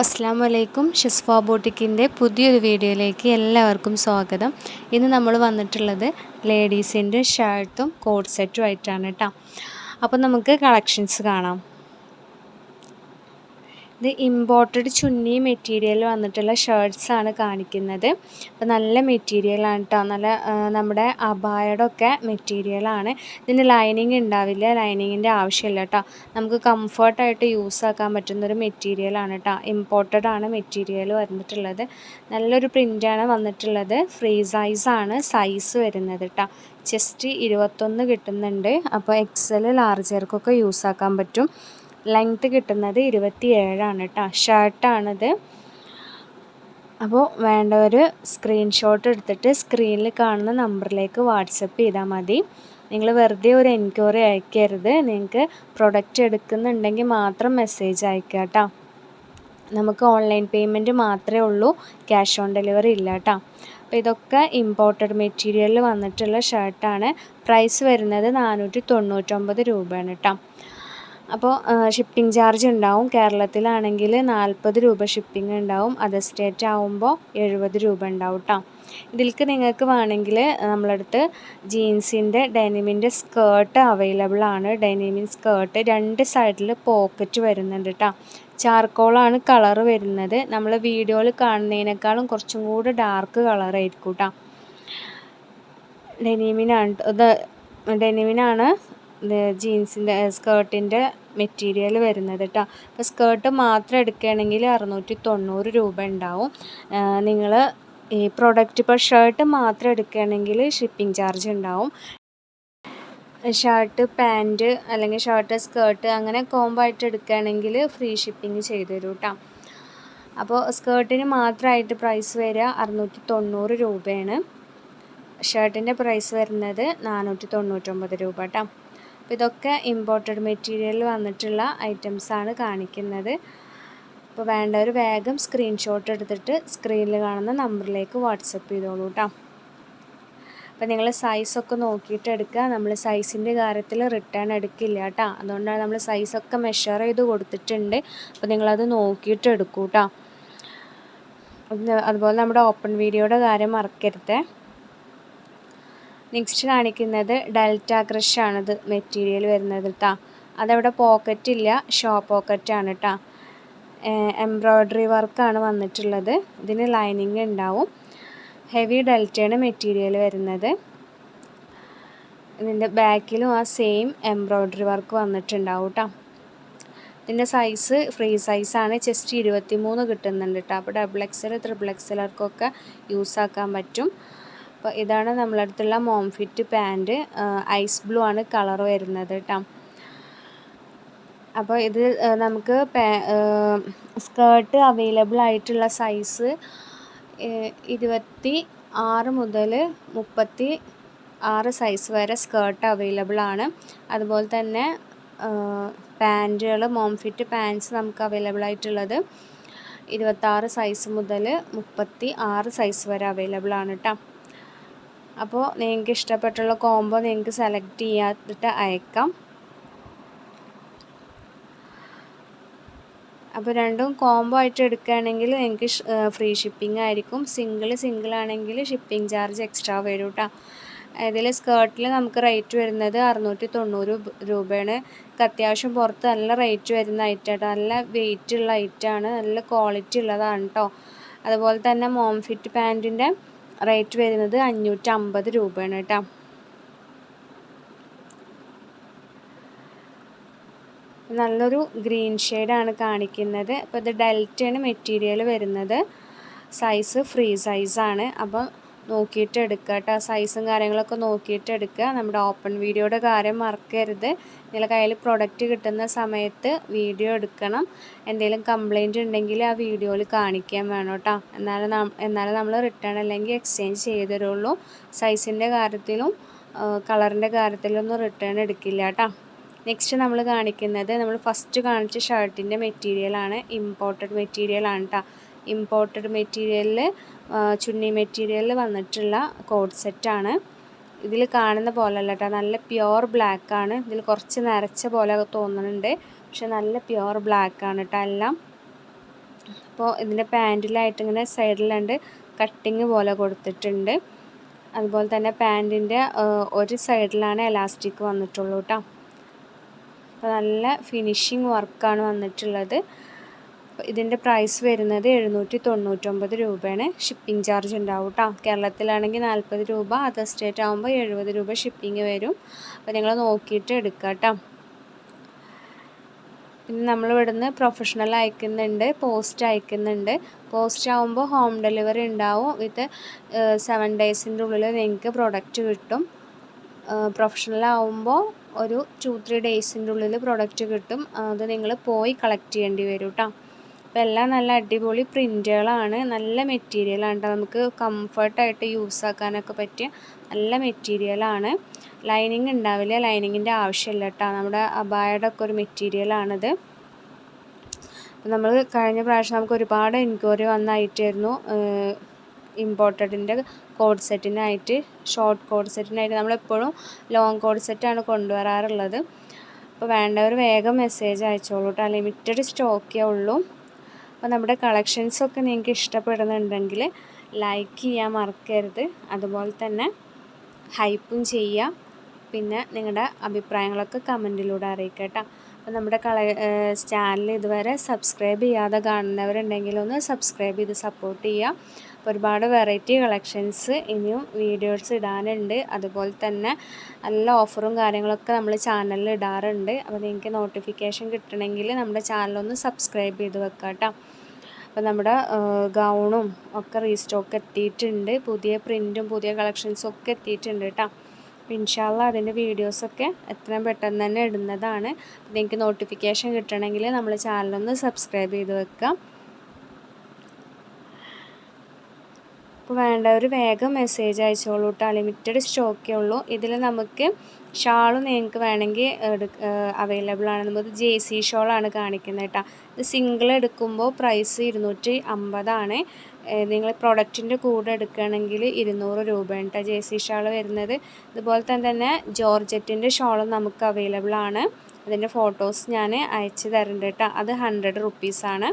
അസ്സാം വലൈക്കും ഷിസ്ഫ ബോട്ടിക്കിന്റെ പുതിയൊരു വീഡിയോയിലേക്ക് എല്ലാവർക്കും സ്വാഗതം. ഇന്ന് നമ്മൾ വന്നിട്ടുള്ളത് ലേഡീസിന്റെ ഷർട്ടും കോട്ട് സെറ്റും ആയിട്ടാണ് കേട്ടോ. അപ്പോൾ നമുക്ക് കളക്ഷൻസ് കാണാം. ഇത് ഇമ്പോർട്ടഡ് ചുന്നി മെറ്റീരിയൽ വന്നിട്ടുള്ള ഷർട്ട്സ് ആണ് കാണിക്കുന്നത്. അപ്പോൾ നല്ല മെറ്റീരിയലാണ് കേട്ടോ നല്ല നമ്മുടെ അബായയുടെ ഒക്കെ മെറ്റീരിയലാണ് ഇതിന് ലൈനിങ് ഉണ്ടാവില്ല. ലൈനിങ്ങിന്റെ ആവശ്യമില്ല കേട്ടോ നമുക്ക് കംഫർട്ടായിട്ട് യൂസ് ആക്കാൻ പറ്റുന്ന ഒരു മെറ്റീരിയലാണ് കേട്ടോ ഇമ്പോർട്ടഡ് ആണ് മെറ്റീരിയൽ വന്നിട്ടുള്ളത്. നല്ലൊരു പ്രിന്റാണ് വന്നിട്ടുള്ളത്. ഫ്രീ സൈസാണ് സൈസ് വരുന്നത് കേട്ടോ ചെസ്റ്റ് ഇരുപത്തൊന്ന് കിട്ടുന്നുണ്ട്. അപ്പോൾ എക്സൽ ലാർജർക്കൊക്കെ യൂസ് ആക്കാൻ പറ്റും. ലെങ്ത്ത് കിട്ടുന്നത് ഇരുപത്തി ഏഴാണ് കേട്ടോ ഷർട്ടാണിത്. അപ്പോൾ വേണ്ടവർ സ്ക്രീൻഷോട്ട് എടുത്തിട്ട് സ്ക്രീനിൽ കാണുന്ന നമ്പറിലേക്ക് വാട്സപ്പ് ചെയ്താൽ മതി. നിങ്ങൾ വെറുതെ ഒരു എൻക്വയറി അയക്കരുത്. നിങ്ങൾക്ക് പ്രൊഡക്റ്റ് എടുക്കുന്നുണ്ടെങ്കിൽ മാത്രം മെസ്സേജ് അയക്കുക കേട്ടോ നമുക്ക് ഓൺലൈൻ പേയ്മെന്റ് മാത്രമേ ഉള്ളൂ. ക്യാഷ് ഓൺ ഡെലിവറി ഇല്ല കേട്ടോ അപ്പോൾ ഇതൊക്കെ ഇമ്പോർട്ടഡ് മെറ്റീരിയലിൽ വന്നിട്ടുള്ള ഷർട്ടാണ്. പ്രൈസ് വരുന്നത് നാനൂറ്റി തൊണ്ണൂറ്റൊമ്പത് രൂപയാണ് കേട്ടോ അപ്പോൾ ഷിപ്പിംഗ് ചാർജ് ഉണ്ടാവും. കേരളത്തിലാണെങ്കിൽ നാൽപ്പത് രൂപ ഷിപ്പിംഗ് ഉണ്ടാവും. അതർ സ്റ്റേറ്റ് ആവുമ്പോൾ എഴുപത് രൂപ ഉണ്ടാവും കേട്ടോ ഇതിൽക്ക് നിങ്ങൾക്ക് വേണമെങ്കിൽ നമ്മളടുത്ത് ജീൻസിന്റെ ഡെനിമിന്റെ സ്കേർട്ട് അവൈലബിൾ ആണ്. ഡെനിമിൻ സ്കേർട്ട് രണ്ട് സൈഡിൽ പോക്കറ്റ് വരുന്നുണ്ട് കേട്ടോ ചാർക്കോളാണ് കളർ വരുന്നത്. നമ്മൾ വീഡിയോയിൽ കാണുന്നതിനേക്കാളും കുറച്ചും കൂടി ഡാർക്ക് കളറായിരിക്കും കേട്ടോ ഡെനിമിനാണ് ഇത് ഡെനിമിനാണ് ജീൻസിന്റെ സ്കേർട്ടിന്റെ മെറ്റീരിയൽ വരുന്നത് കേട്ടോ അപ്പോൾ സ്കേർട്ട് മാത്രം എടുക്കുകയാണെങ്കിൽ അറുന്നൂറ്റി തൊണ്ണൂറ് രൂപ ഉണ്ടാവും. നിങ്ങൾ ഈ പ്രോഡക്റ്റ് ഇപ്പോൾ ഷർട്ട് മാത്രം എടുക്കുകയാണെങ്കിൽ ഷിപ്പിംഗ് ചാർജ് ഉണ്ടാവും. ഷർട്ട് പാന്റ് അല്ലെങ്കിൽ ഷർട്ട് സ്കേർട്ട് അങ്ങനെ കോംബോ ആയിട്ട് എടുക്കുകയാണെങ്കിൽ ഫ്രീ ഷിപ്പിംഗ് ചെയ്തു തരും കേട്ടോ അപ്പോൾ സ്കേർട്ടിന് മാത്രമായിട്ട് പ്രൈസ് വരിക അറുന്നൂറ്റി തൊണ്ണൂറ് രൂപയാണ് ഷർട്ടിന്റെ പ്രൈസ് വരുന്നത് നാനൂറ്റി തൊണ്ണൂറ്റൊമ്പത് രൂപ കേട്ടോ അപ്പോൾ ഇതൊക്കെ ഇമ്പോർട്ടഡ് മെറ്റീരിയൽ വന്നിട്ടുള്ള ഐറ്റംസാണ് കാണിക്കുന്നത്. അപ്പോൾ വേണ്ടവർ വേഗം സ്ക്രീൻഷോട്ട് എടുത്തിട്ട് സ്ക്രീനിൽ കാണുന്ന നമ്പറിലേക്ക് വാട്സപ്പ് ചെയ്തോളൂ കേട്ടോ അപ്പോൾ നിങ്ങൾ സൈസൊക്കെ നോക്കിയിട്ട് എടുക്കുക. നമ്മൾ സൈസിന്റെ കാര്യത്തിൽ റിട്ടേൺ എടുക്കില്ല കേട്ടോ അതുകൊണ്ടാണ് നമ്മൾ സൈസൊക്കെ മെഷർ ചെയ്ത് കൊടുത്തിട്ടുണ്ട്. അപ്പോൾ നിങ്ങളത് നോക്കിയിട്ട് എടുക്കൂ കേട്ടോ അതുപോലെ നമ്മുടെ ഓപ്പൺ വീഡിയോയുടെ കാര്യം മറക്കരുതേ. നെക്സ്റ്റ് കാണിക്കുന്നത് ഡെൽറ്റ ക്രഷ് ക്രഷാണിത് മെറ്റീരിയൽ വരുന്നത് കേട്ടോ അതവിടെ പോക്കറ്റ് ഇല്ല ഷോ പോക്കറ്റ് പോക്കറ്റാണ് കേട്ടോ എംബ്രോയ്ഡറി വർക്കാണ് വന്നിട്ടുള്ളത്. ഇതിന് ലൈനിങ് ഉണ്ടാവും ഹെവി ഡെൽറ്റയാണ് മെറ്റീരിയൽ വരുന്നത്. ഇതിന്റെ ബാക്കിലും ആ സെയിം എംബ്രോയ്ഡറി വർക്ക് വന്നിട്ടുണ്ടാവും കേട്ടോ ഇതിന്റെ സൈസ് ഫ്രീ സൈസാണ് ചെസ്റ്റ് ഇരുപത്തി മൂന്ന് കിട്ടുന്നുണ്ട് കേട്ടോ അപ്പോൾ ഡബിൾ എക്സൽ ത്രിബിൾ എക്സലർക്കൊക്കെ യൂസ് ആക്കാൻ പറ്റും. അപ്പോൾ ഇതാണ് നമ്മളടുത്തുള്ള mom fit pant. Ice blue ആണ് കളർ വരുന്നത് കേട്ടോ അപ്പോൾ ഇത് നമുക്ക് സ്കേർട്ട് അവൈലബിൾ ആയിട്ടുള്ള സൈസ് ഇരുപത്തി ആറ് മുതൽ മുപ്പത്തി ആറ് സൈസ് വരെ സ്കേർട്ട് അവൈലബിൾ ആണ്. അതുപോലെ തന്നെ പാന്റുകൾ മോംഫിറ്റ് പാൻസ് നമുക്ക് അവൈലബിൾ ആയിട്ടുള്ളത് ഇരുപത്താറ് സൈസ് മുതൽ മുപ്പത്തി ആറ് സൈസ് വരെ അവൈലബിൾ ആണ് കേട്ടോ അപ്പോൾ നിങ്ങൾക്ക് ഇഷ്ടപ്പെട്ടുള്ള കോംബോ നിങ്ങൾക്ക് സെലക്ട് ചെയ്യാത്തിട്ട് അയക്കാം. അപ്പോൾ രണ്ടും കോംബോ ആയിട്ട് എടുക്കുകയാണെങ്കിൽ നിങ്ങൾക്ക് ഫ്രീ ഷിപ്പിംഗ് ആയിരിക്കും. സിംഗിൾ സിംഗിൾ ആണെങ്കിൽ ഷിപ്പിംഗ് ചാർജ് എക്സ്ട്രാ വരും കേട്ടോ ഇതിൽ സ്കേർട്ടിൽ നമുക്ക് റേറ്റ് വരുന്നത് അറുന്നൂറ്റി തൊണ്ണൂറ് രൂപയാണ്. അത്യാവശ്യം പുറത്ത് നല്ല റേറ്റ് വരുന്ന ഐറ്റാണ് നല്ല വെയിറ്റ് ഉള്ള ഐറ്റമാണ് നല്ല ക്വാളിറ്റി ഉള്ളതാണ് കേട്ടോ അതുപോലെ തന്നെ മോം ഫിറ്റ് പാന്റിന്റെ റേറ്റ് വരുന്നത് അഞ്ഞൂറ്റി അമ്പത് രൂപയാണ് കേട്ടോ. നല്ലൊരു ഗ്രീൻ ഷെയ്ഡാണ് കാണിക്കുന്നത്. അപ്പോൾ ഇത് ഡെൽറ്റയാണ് മെറ്റീരിയൽ വരുന്നത്. സൈസ് ഫ്രീ സൈസാണ്. അപ്പം നോക്കിയിട്ട് എടുക്കുക കേട്ടോ സൈസും കാര്യങ്ങളൊക്കെ നോക്കിയിട്ട് എടുക്കുക നമ്മുടെ ഓപ്പൺ വീഡിയോയുടെ കാര്യം മറക്കരുത്. നിങ്ങളുടെ കയ്യിൽ പ്രൊഡക്റ്റ് കിട്ടുന്ന സമയത്ത് വീഡിയോ എടുക്കണം. എന്തെങ്കിലും കംപ്ലൈന്റ് ഉണ്ടെങ്കിൽ ആ വീഡിയോയിൽ കാണിക്കാൻ വേണം കേട്ടോ. എന്നാലും നമ്മൾ റിട്ടേൺ അല്ലെങ്കിൽ എക്സ്ചേഞ്ച് ചെയ്ത് തരുള്ളൂ സൈസിന്റെ കാര്യത്തിലും കളറിന്റെ കാര്യത്തിലൊന്നും റിട്ടേൺ എടുക്കില്ല കേട്ടോ. നെക്സ്റ്റ് നമ്മൾ കാണിക്കുന്നത് നമ്മൾ ഫസ്റ്റ് കാണിച്ച ഷർട്ടിന്റെ മെറ്റീരിയലാണ് ഇമ്പോർട്ടഡ് മെറ്റീരിയലാണ് കേട്ടോ. ഇമ്പോർട്ടഡ് മെറ്റീരിയലിൽ ചുന്നി മെറ്റീരിയലിൽ വന്നിട്ടുള്ള കോഡ് സെറ്റാണ് ഇതിൽ കാണുന്ന പോലെ അല്ല കേട്ടോ. നല്ല പ്യുവർ ബ്ലാക്ക് ആണ്. ഇതിൽ കുറച്ച് നരച്ച പോലെ തോന്നുന്നുണ്ട്. പക്ഷെ നല്ല പ്യുവർ ബ്ലാക്ക് ആണ് കേട്ടോ എല്ലാം. അപ്പോൾ ഇതിന്റെ പാന്റിലായിട്ട് ഇങ്ങനെ സൈഡിലുണ്ട് കട്ടിങ് പോലെ കൊടുത്തിട്ടുണ്ട്. അതുപോലെ തന്നെ പാന്റിന്റെ ഒരു സൈഡിലാണ് എലാസ്റ്റിക് വന്നിട്ടുള്ളൂ കേട്ടോ. അപ്പോൾ നല്ല ഫിനിഷിങ് വർക്കാണ് വന്നിട്ടുള്ളത്. ഇതിന്റെ പ്രൈസ് വരുന്നത് എഴുന്നൂറ്റി തൊണ്ണൂറ്റൊമ്പത് രൂപയാണ്. ഷിപ്പിംഗ് ചാർജ് ഉണ്ടാവും കേട്ടോ കേരളത്തിലാണെങ്കിൽ നാൽപ്പത് രൂപ അതർ സ്റ്റേറ്റ് ആകുമ്പോൾ എഴുപത് രൂപ ഷിപ്പിംഗ് വരും. അപ്പോൾ നിങ്ങൾ നോക്കിയിട്ട് എടുക്കുക കേട്ടോ പിന്നെ നമ്മൾ ഇവിടുന്ന് പ്രൊഫഷണൽ അയക്കുന്നുണ്ട് പോസ്റ്റ് അയക്കുന്നുണ്ട്. പോസ്റ്റ് ആകുമ്പോൾ ഹോം ഡെലിവറി ഉണ്ടാവും. വിത്ത് സെവൻ ഡേയ്സിന്റെ ഉള്ളിൽ നിങ്ങൾക്ക് പ്രൊഡക്റ്റ് കിട്ടും. പ്രൊഫഷണൽ ആകുമ്പോൾ ഒരു ടു ത്രീ ഡേയ്സിന്റെ ഉള്ളിൽ പ്രൊഡക്റ്റ് കിട്ടും. അത് നിങ്ങൾ പോയി കളക്ട് ചെയ്യേണ്ടി വരും കേട്ടോ അപ്പോൾ എല്ലാം നല്ല അടിപൊളി പ്രിന്റുകളാണ് നല്ല മെറ്റീരിയലാണ് കേട്ടോ നമുക്ക് കംഫർട്ടായിട്ട് യൂസ് ആക്കാനൊക്കെ പറ്റിയ നല്ല മെറ്റീരിയലാണ്. ലൈനിങ് ഉണ്ടാവില്ല. ലൈനിങ്ങിന്റെ ആവശ്യമില്ല കേട്ടോ നമ്മുടെ അബായയുടെ ഒക്കെ ഒരു മെറ്റീരിയലാണിത്. നമ്മൾ കഴിഞ്ഞ പ്രാവശ്യം നമുക്ക് ഒരുപാട് എൻക്വയറി വന്നായിട്ടായിരുന്നു. ഇമ്പോർട്ടഡിന്റെ കോഡ് സെറ്റിനായിട്ട് ഷോർട്ട് കോഡ് സെറ്റിനായിട്ട് നമ്മളെപ്പോഴും ലോങ് കോഡ് സെറ്റാണ് കൊണ്ടുവരാറുള്ളത്. അപ്പോൾ വേണ്ടവർ വേഗം മെസ്സേജ് അയച്ചോളൂ കേട്ടോ ലിമിറ്റഡ് സ്റ്റോക്കേ ഉള്ളൂ. അപ്പോൾ നമ്മുടെ കളക്ഷൻസൊക്കെ നിങ്ങൾക്ക് ഇഷ്ടപ്പെടുന്നുണ്ടെങ്കിൽ ലൈക്ക് ചെയ്യാൻ മറക്കരുത്. അതുപോലെ തന്നെ ഹൈപ്പും ചെയ്യുക. പിന്നെ നിങ്ങളുടെ അഭിപ്രായങ്ങളൊക്കെ കമന്റിലൂടെ അറിയിക്കുക കേട്ടോ. അപ്പോൾ നമ്മുടെ കള ചാനൽ ഇതുവരെ സബ്സ്ക്രൈബ് ചെയ്യാതെ കാണുന്നവരുണ്ടെങ്കിൽ ഒന്ന് സബ്സ്ക്രൈബ് ചെയ്ത് സപ്പോർട്ട് ചെയ്യുക. ഒരുപാട് വെറൈറ്റി കളക്ഷൻസ് ഇനിയും വീഡിയോസ് ഇടാനുണ്ട്. അതുപോലെ തന്നെ നല്ല ഓഫറും കാര്യങ്ങളൊക്കെ നമ്മൾ ചാനലിൽ ഇടാറുണ്ട്. അപ്പോൾ നിങ്ങൾക്ക് നോട്ടിഫിക്കേഷൻ കിട്ടണമെങ്കിൽ നമ്മുടെ ചാനലൊന്ന് സബ്സ്ക്രൈബ് ചെയ്ത് വെക്കാം കേട്ടോ അപ്പോൾ നമ്മുടെ ഗൗണും ഒക്കെ റീസ്റ്റോക്ക് എത്തിയിട്ടുണ്ട്. പുതിയ പ്രിന്റും പുതിയ കളക്ഷൻസും ഒക്കെ എത്തിയിട്ടുണ്ട് കേട്ടോ ഇൻഷാല്ല അതിന്റെ വീഡിയോസൊക്കെ എത്രയും പെട്ടെന്ന് തന്നെ ഇടുന്നതാണ്. നിങ്ങൾക്ക് നോട്ടിഫിക്കേഷൻ കിട്ടണമെങ്കിൽ നമ്മൾ ചാനലൊന്ന് സബ്സ്ക്രൈബ് ചെയ്ത് വെക്കാം. അപ്പോൾ വേണ്ടവർ വേഗം മെസ്സേജ് അയച്ചോളൂ കേട്ടോ ലിമിറ്റഡ് സ്റ്റോക്കേ ഉള്ളൂ. ഇതിൽ നമുക്ക് ഷാളും നിങ്ങൾക്ക് വേണമെങ്കിൽ അവൈലബിൾ ആണ്. നമുക്ക് ജെ സി ഷോളാണ് കാണിക്കുന്നത് കേട്ടോ ഇത് സിംഗിൾ എടുക്കുമ്പോൾ പ്രൈസ് ഇരുന്നൂറ്റി അമ്പതാണ് നിങ്ങൾ പ്രൊഡക്റ്റിന്റെ കൂടെ എടുക്കുകയാണെങ്കിൽ ഇരുന്നൂറ് രൂപയാണ് കേട്ടോ ജെ സി ഷാൾ വരുന്നത്. അതുപോലെ തന്നെ ജോർജറ്റിന്റെ ഷോളും നമുക്ക് അവൈലബിൾ ആണ്. അതിന്റെ ഫോട്ടോസ് ഞാൻ അയച്ചു തരുന്നുണ്ട് കേട്ടോ അത് ഹൺഡ്രഡ് റുപ്പീസാണ്